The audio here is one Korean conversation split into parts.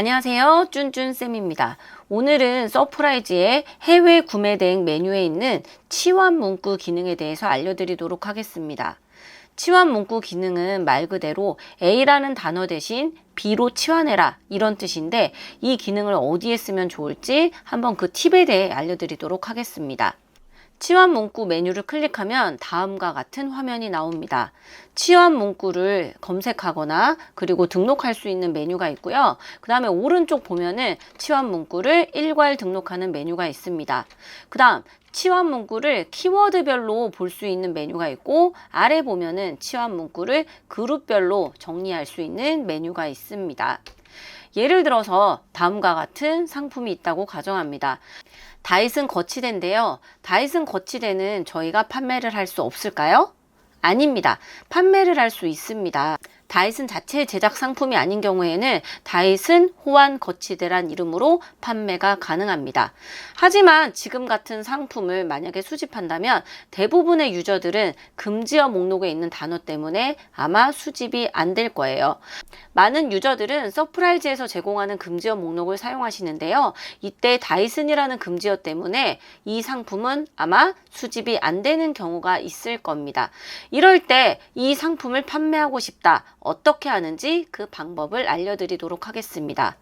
안녕하세요. 쭌쭌쌤입니다. 오늘은 서프라이즈의 해외 구매 대행 메뉴에 있는 치환 문구 기능에 대해서 알려드리도록 하겠습니다. 치환 문구 기능은 말 그대로 A라는 단어 대신 B로 치환해라 이런 뜻인데 이 기능을 어디에 쓰면 좋을지 한번 그 팁에 대해 알려드리도록 하겠습니다. 치환 문구 메뉴를 클릭하면 다음과 같은 화면이 나옵니다. 치환 문구를 검색하거나 그리고 등록할 수 있는 메뉴가 있고요. 그 다음에 오른쪽 보면은 치환 문구를 일괄 등록하는 메뉴가 있습니다. 그 다음 치환 문구를 키워드별로 볼 수 있는 메뉴가 있고 아래 보면은 치환 문구를 그룹별로 정리할 수 있는 메뉴가 있습니다. 예를 들어서 다음과 같은 상품이 있다고 가정합니다. 다이슨 거치대인데요. 다이슨 거치대는 저희가 판매를 할 수 없을까요? 아닙니다. 판매를 할 수 있습니다. 다이슨 자체 제작 상품이 아닌 경우에는 다이슨 호환 거치대란 이름으로 판매가 가능합니다. 하지만 지금 같은 상품을 만약에 수집한다면 대부분의 유저들은 금지어 목록에 있는 단어 때문에 아마 수집이 안 될 거예요. 많은 유저들은 서프라이즈에서 제공하는 금지어 목록을 사용하시는데요. 이때 다이슨이라는 금지어 때문에 이 상품은 아마 수집이 안 되는 경우가 있을 겁니다. 이럴 때 이 상품을 판매하고 싶다. 어떻게 하는지 그 방법을 알려드리도록 하겠습니다.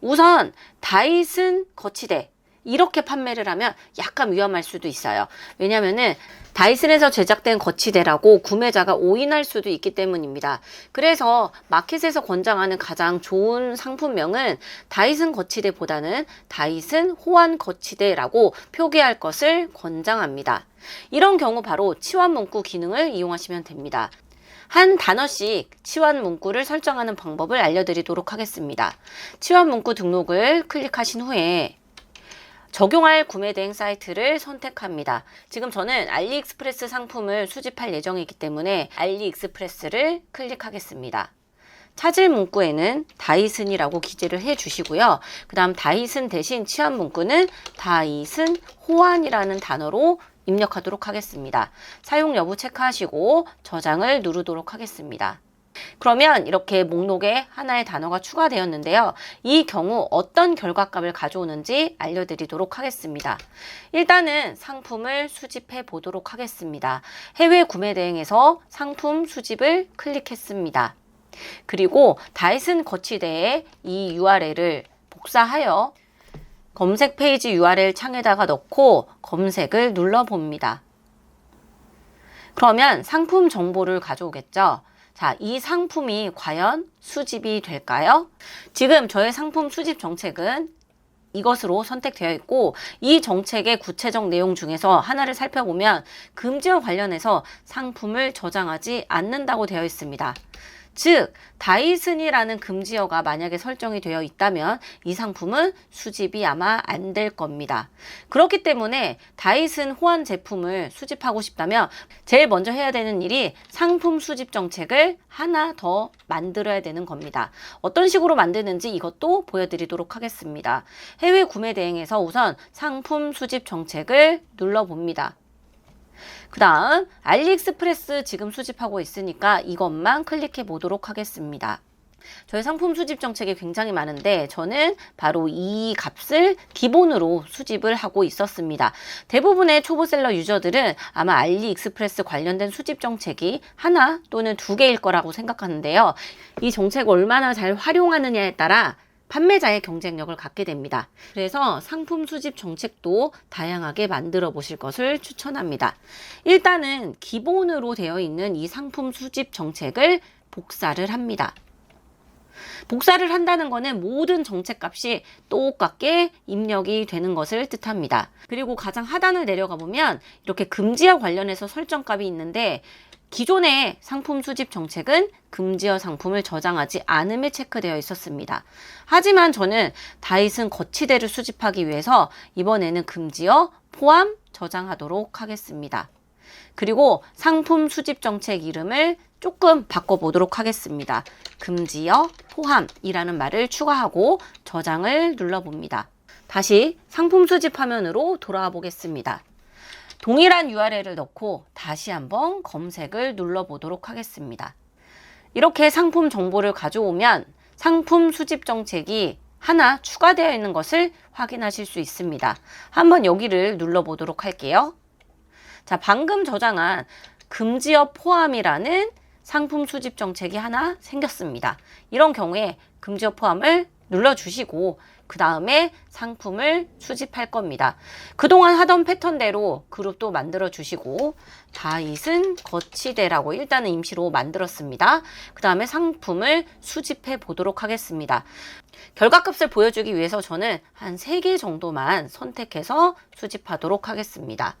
우선 다이슨 거치대 이렇게 판매를 하면 약간 위험할 수도 있어요. 왜냐면은 다이슨에서 제작된 거치대라고 구매자가 오인할 수도 있기 때문입니다. 그래서 마켓에서 권장하는 가장 좋은 상품명은 다이슨 거치대보다는 다이슨 호환 거치대라고 표기할 것을 권장합니다. 이런 경우 바로 치환 문구 기능을 이용하시면 됩니다. 한 단어씩 치환 문구를 설정하는 방법을 알려드리도록 하겠습니다. 치환 문구 등록을 클릭하신 후에 적용할 구매 대행 사이트를 선택합니다. 지금 저는 알리익스프레스 상품을 수집할 예정이기 때문에 알리익스프레스를 클릭하겠습니다. 찾을 문구에는 다이슨이라고 기재를 해 주시고요. 그 다음 다이슨 대신 치환 문구는 다이슨 호환이라는 단어로 입력하도록 하겠습니다. 사용 여부 체크하시고 저장을 누르도록 하겠습니다. 그러면 이렇게 목록에 하나의 단어가 추가되었는데요. 이 경우 어떤 결과값을 가져오는지 알려드리도록 하겠습니다. 일단은 상품을 수집해 보도록 하겠습니다. 해외 구매 대행에서 상품 수집을 클릭했습니다. 그리고 다이슨 거치대에 이 URL을 복사하여 검색 페이지 URL 창에다가 넣고 검색을 눌러봅니다. 그러면 상품 정보를 가져오겠죠. 자, 이 상품이 과연 수집이 될까요? 지금 저의 상품 수집 정책은 이것으로 선택되어 있고 이 정책의 구체적 내용 중에서 하나를 살펴보면 금지와 관련해서 상품을 저장하지 않는다고 되어 있습니다. 즉 다이슨이라는 금지어가 만약에 설정이 되어 있다면 이 상품은 수집이 아마 안 될 겁니다. 그렇기 때문에 다이슨 호환 제품을 수집하고 싶다면 제일 먼저 해야 되는 일이 상품 수집 정책을 하나 더 만들어야 되는 겁니다. 어떤 식으로 만드는지 이것도 보여드리도록 하겠습니다. 해외 구매 대행에서 우선 상품 수집 정책을 눌러봅니다. 그 다음 알리익스프레스 지금 수집하고 있으니까 이것만 클릭해 보도록 하겠습니다. 저희 상품 수집 정책이 굉장히 많은데 저는 바로 이 값을 기본으로 수집을 하고 있었습니다. 대부분의 초보셀러 유저들은 아마 알리익스프레스 관련된 수집 정책이 하나 또는 두 개일 거라고 생각하는데요. 이 정책을 얼마나 잘 활용하느냐에 따라 판매자의 경쟁력을 갖게 됩니다. 그래서 상품 수집 정책도 다양하게 만들어 보실 것을 추천합니다. 일단은 기본으로 되어 있는 이 상품 수집 정책을 복사를 합니다. 복사를 한다는 것은 모든 정책값이 똑같게 입력이 되는 것을 뜻합니다. 그리고 가장 하단을 내려가 보면 이렇게 금지와 관련해서 설정값이 있는데 기존의 상품 수집 정책은 금지어 상품을 저장하지 않음에 체크되어 있었습니다. 하지만 저는 다이슨 거치대를 수집하기 위해서 이번에는 금지어 포함 저장하도록 하겠습니다. 그리고 상품 수집 정책 이름을 조금 바꿔보도록 하겠습니다. 금지어 포함이라는 말을 추가하고 저장을 눌러봅니다. 다시 상품 수집 화면으로 돌아와 보겠습니다. 동일한 URL을 넣고 다시 한번 검색을 눌러보도록 하겠습니다. 이렇게 상품 정보를 가져오면 상품 수집 정책이 하나 추가되어 있는 것을 확인하실 수 있습니다. 한번 여기를 눌러보도록 할게요. 자, 방금 저장한 금지어 포함이라는 상품 수집 정책이 하나 생겼습니다. 이런 경우에 금지어 포함을 눌러주시고 그 다음에 상품을 수집할 겁니다. 그동안 하던 패턴대로 그룹도 만들어 주시고 다잇은 거치대라고 일단은 임시로 만들었습니다. 그 다음에 상품을 수집해 보도록 하겠습니다. 결과값을 보여주기 위해서 저는 한 3개 정도만 선택해서 수집하도록 하겠습니다.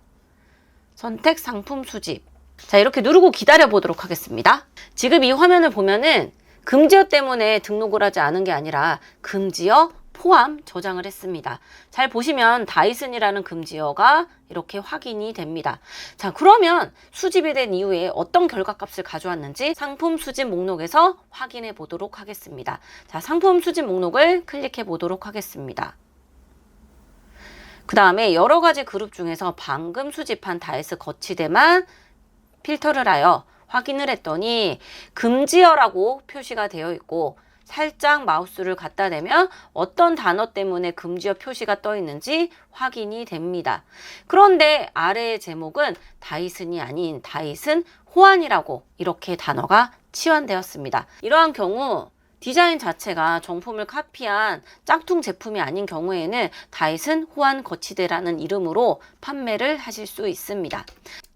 선택 상품 수집. 자, 이렇게 누르고 기다려 보도록 하겠습니다. 지금 이 화면을 보면은 금지어 때문에 등록을 하지 않은 게 아니라 금지어 포함 저장을 했습니다. 잘 보시면 다이슨이라는 금지어가 이렇게 확인이 됩니다. 자, 그러면 수집이 된 이후에 어떤 결과값을 가져왔는지 상품 수집 목록에서 확인해 보도록 하겠습니다. 자, 상품 수집 목록을 클릭해 보도록 하겠습니다. 그 다음에 여러 가지 그룹 중에서 방금 수집한 다이스 거치대만 필터를 하여 확인을 했더니 금지어라고 표시가 되어 있고 살짝 마우스를 갖다 대면 어떤 단어 때문에 금지어 표시가 떠 있는지 확인이 됩니다. 그런데 아래의 제목은 다이슨이 아닌 다이슨 호환이라고 이렇게 단어가 치환되었습니다. 이러한 경우 디자인 자체가 정품을 카피한 짝퉁 제품이 아닌 경우에는 다이슨 호환 거치대라는 이름으로 판매를 하실 수 있습니다.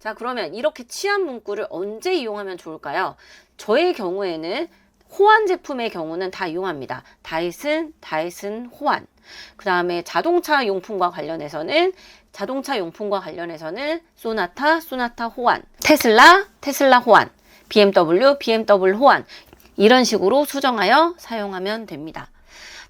자, 그러면 이렇게 치안 문구를 언제 이용하면 좋을까요? 저의 경우에는 호환 제품의 경우는 다 이용합니다. 다이슨, 다이슨 호환. 그 다음에 자동차 용품과 관련해서는 자동차 용품과 관련해서는 소나타, 소나타 호환. 테슬라, 테슬라 호환. BMW, BMW 호환. 이런 식으로 수정하여 사용하면 됩니다.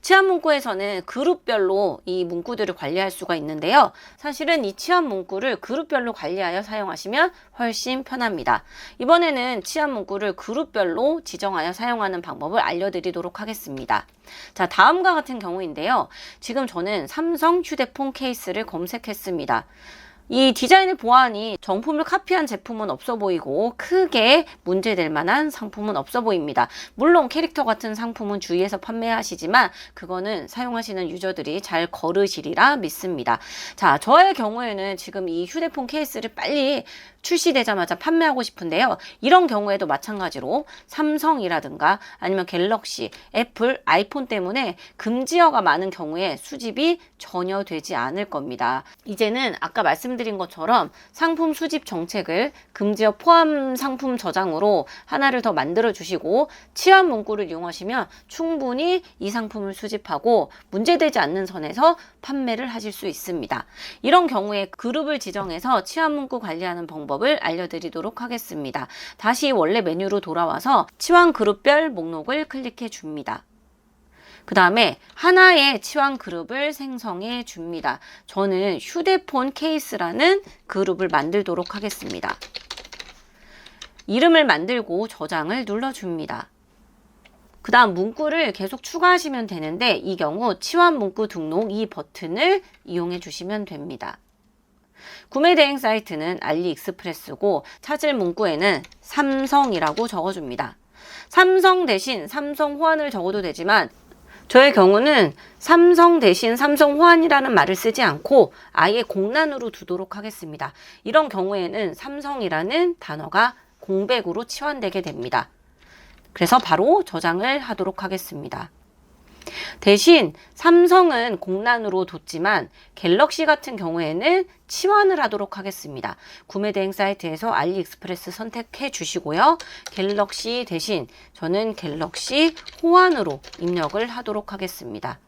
치안 문구에서는 그룹별로 이 문구들을 관리할 수가 있는데요. 사실은 이 치안 문구를 그룹별로 관리하여 사용하시면 훨씬 편합니다. 이번에는 치안 문구를 그룹별로 지정하여 사용하는 방법을 알려드리도록 하겠습니다. 자, 다음과 같은 경우인데요. 지금 저는 삼성 휴대폰 케이스를 검색했습니다. 이 디자인을 보아하니 정품을 카피한 제품은 없어 보이고 크게 문제될 만한 상품은 없어 보입니다. 물론 캐릭터 같은 상품은 주의해서 판매하시지만 그거는 사용하시는 유저들이 잘 거르시리라 믿습니다. 자, 저의 경우에는 지금 이 휴대폰 케이스를 빨리 출시되자마자 판매하고 싶은데요. 이런 경우에도 마찬가지로 삼성이라든가 아니면 갤럭시, 애플, 아이폰 때문에 금지어가 많은 경우에 수집이 전혀 되지 않을 겁니다. 이제는 아까 말씀드린 것처럼 상품 수집 정책을 금지어 포함 상품 저장으로 하나를 더 만들어 주시고 치안 문구를 이용하시면 충분히 이 상품을 수집하고 문제되지 않는 선에서 판매를 하실 수 있습니다. 이런 경우에 그룹을 지정해서 치안 문구 관리하는 방법을 알려드리도록 하겠습니다. 다시 원래 메뉴로 돌아와서 치환 그룹별 목록을 클릭해 줍니다. 그 다음에 하나의 치환 그룹을 생성해 줍니다. 저는 휴대폰 케이스라는 그룹을 만들도록 하겠습니다. 이름을 만들고 저장을 눌러줍니다. 그 다음 문구를 계속 추가하시면 되는데 이 경우 치환 문구 등록 이 버튼을 이용해 주시면 됩니다. 구매 대행 사이트는 알리익스프레스고 찾을 문구에는 삼성이라고 적어줍니다. 삼성 대신 삼성 호환을 적어도 되지만 저의 경우는 삼성 대신 삼성 호환이라는 말을 쓰지 않고 아예 공란으로 두도록 하겠습니다. 이런 경우에는 삼성이라는 단어가 공백으로 치환되게 됩니다. 그래서 바로 저장을 하도록 하겠습니다. 대신 삼성은 공란으로 뒀지만 갤럭시 같은 경우에는 치환을 하도록 하겠습니다. 구매 대행 사이트에서 알리익스프레스 선택해 주시고요. 갤럭시 대신 저는 갤럭시 호환으로 입력을 하도록 하겠습니다.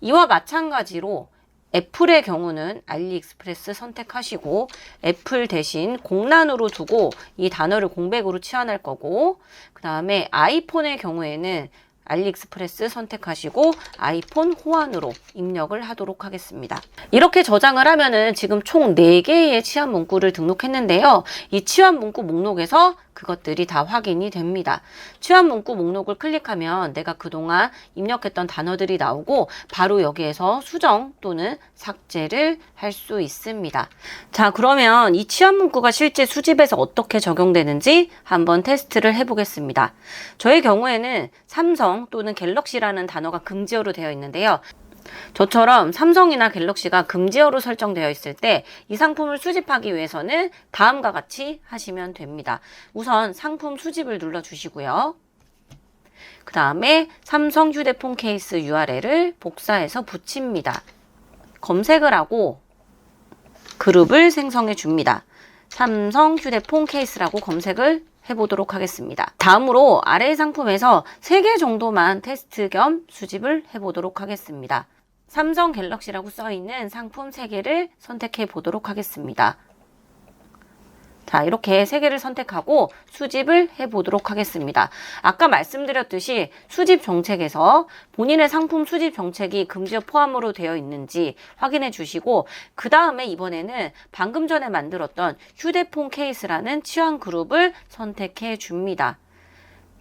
이와 마찬가지로 애플의 경우는 알리익스프레스 선택하시고 애플 대신 공란으로 두고 이 단어를 공백으로 치환할 거고 그 다음에 아이폰의 경우에는 알리익스프레스 선택하시고 아이폰 호환으로 입력을 하도록 하겠습니다. 이렇게 저장을 하면은 지금 총 4개의 치환 문구를 등록했는데요. 이 치환 문구 목록에서 그것들이 다 확인이 됩니다. 취합 문구 목록을 클릭하면 내가 그동안 입력했던 단어들이 나오고 바로 여기에서 수정 또는 삭제를 할 수 있습니다. 자, 그러면 이 취합 문구가 실제 수집에서 어떻게 적용되는지 한번 테스트를 해보겠습니다. 저의 경우에는 삼성 또는 갤럭시라는 단어가 금지어로 되어 있는데요. 저처럼 삼성이나 갤럭시가 금지어로 설정되어 있을 때 이 상품을 수집하기 위해서는 다음과 같이 하시면 됩니다. 우선 상품 수집을 눌러주시고요. 그 다음에 삼성 휴대폰 케이스 URL을 복사해서 붙입니다. 검색을 하고 그룹을 생성해 줍니다. 삼성 휴대폰 케이스라고 검색을 해보도록 하겠습니다. 다음으로 아래 상품에서 3개 정도만 테스트 겸 수집을 해보도록 하겠습니다. 삼성 갤럭시라고 써있는 상품 3개를 선택해 보도록 하겠습니다. 자, 이렇게 3개를 선택하고 수집을 해보도록 하겠습니다. 아까 말씀드렸듯이 수집 정책에서 본인의 상품 수집 정책이 금지어 포함으로 되어 있는지 확인해 주시고, 그 다음에 이번에는 방금 전에 만들었던 휴대폰 케이스라는 치환 그룹을 선택해 줍니다.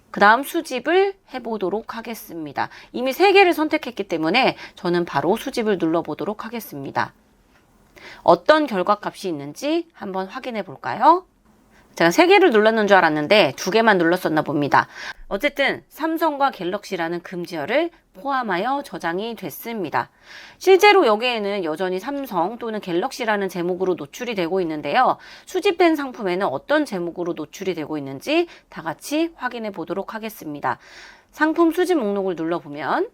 그 다음 수집을 해보도록 하겠습니다. 이미 3개를 선택했기 때문에 저는 바로 수집을 눌러보도록 하겠습니다. 어떤 결과값이 있는지 한번 확인해 볼까요? 제가 3개를 눌렀는 줄 알았는데 2개만 눌렀었나 봅니다. 어쨌든 삼성과 갤럭시라는 금지어를 포함하여 저장이 됐습니다. 실제로 여기에는 여전히 삼성 또는 갤럭시라는 제목으로 노출이 되고 있는데요. 수집된 상품에는 어떤 제목으로 노출이 되고 있는지 다 같이 확인해 보도록 하겠습니다. 상품 수집 목록을 눌러보면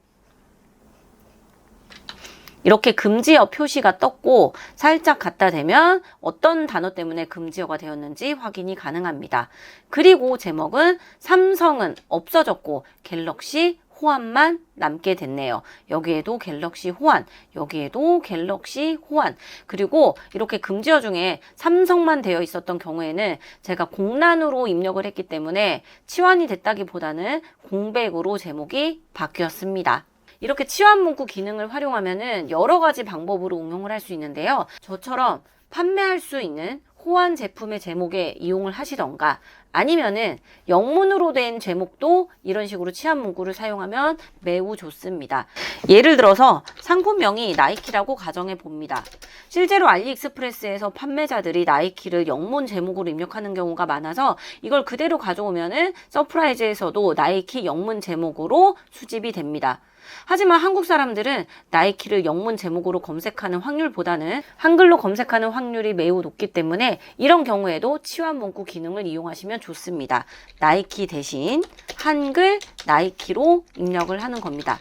이렇게 금지어 표시가 떴고 살짝 갖다 대면 어떤 단어 때문에 금지어가 되었는지 확인이 가능합니다. 그리고 제목은 삼성은 없어졌고 갤럭시 호환만 남게 됐네요. 여기에도 갤럭시 호환, 여기에도 갤럭시 호환. 그리고 이렇게 금지어 중에 삼성만 되어 있었던 경우에는 제가 공란으로 입력을 했기 때문에 치환이 됐다기보다는 공백으로 제목이 바뀌었습니다. 이렇게 치환 문구 기능을 활용하면은 여러 가지 방법으로 응용을 할 수 있는데요. 저처럼 판매할 수 있는 호환 제품의 제목에 이용을 하시던가 아니면은 영문으로 된 제목도 이런 식으로 치환 문구를 사용하면 매우 좋습니다. 예를 들어서 상품명이 나이키라고 가정해 봅니다. 실제로 알리익스프레스에서 판매자들이 나이키를 영문 제목으로 입력하는 경우가 많아서 이걸 그대로 가져오면은 서프라이즈에서도 나이키 영문 제목으로 수집이 됩니다. 하지만 한국 사람들은 나이키를 영문 제목으로 검색하는 확률보다는 한글로 검색하는 확률이 매우 높기 때문에 이런 경우에도 치환 문구 기능을 이용하시면 좋습니다. 나이키 대신 한글 나이키로 입력을 하는 겁니다.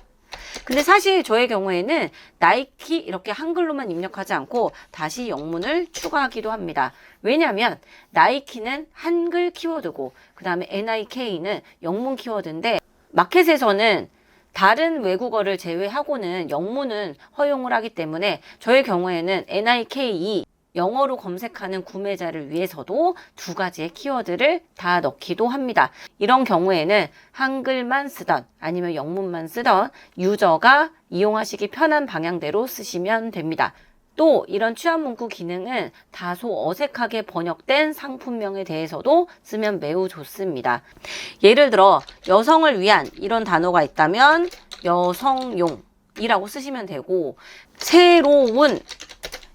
근데 사실 저의 경우에는 나이키 이렇게 한글로만 입력하지 않고 다시 영문을 추가하기도 합니다. 왜냐하면 나이키는 한글 키워드고 그 다음에 NIK는 영문 키워드인데 마켓에서는 다른 외국어를 제외하고는 영문은 허용을 하기 때문에 저의 경우에는 NIKE 영어로 검색하는 구매자를 위해서도 두 가지의 키워드를 다 넣기도 합니다. 이런 경우에는 한글만 쓰던 아니면 영문만 쓰던 유저가 이용하시기 편한 방향대로 쓰시면 됩니다. 또 이런 취합 문구 기능은 다소 어색하게 번역된 상품명에 대해서도 쓰면 매우 좋습니다. 예를 들어 여성을 위한 이런 단어가 있다면 여성용 이라고 쓰시면 되고 새로운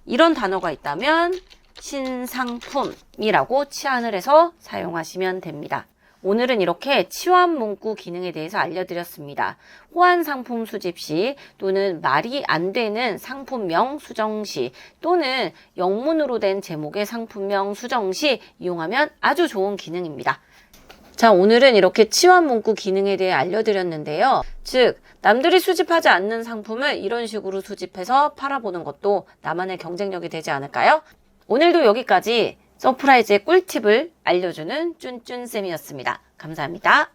이런 단어가 있다면 신상품이라고 치환을 해서 사용하시면 됩니다. 오늘은 이렇게 치환 문구 기능에 대해서 알려드렸습니다. 호환 상품 수집 시 또는 말이 안 되는 상품명 수정 시 또는 영문으로 된 제목의 상품명 수정 시 이용하면 아주 좋은 기능입니다. 자, 오늘은 이렇게 치환 문구 기능에 대해 알려드렸는데요. 즉, 남들이 수집하지 않는 상품을 이런 식으로 수집해서 팔아보는 것도 나만의 경쟁력이 되지 않을까요? 오늘도 여기까지 서프라이즈의 꿀팁을 알려주는 쭌쭌쌤이었습니다. 감사합니다.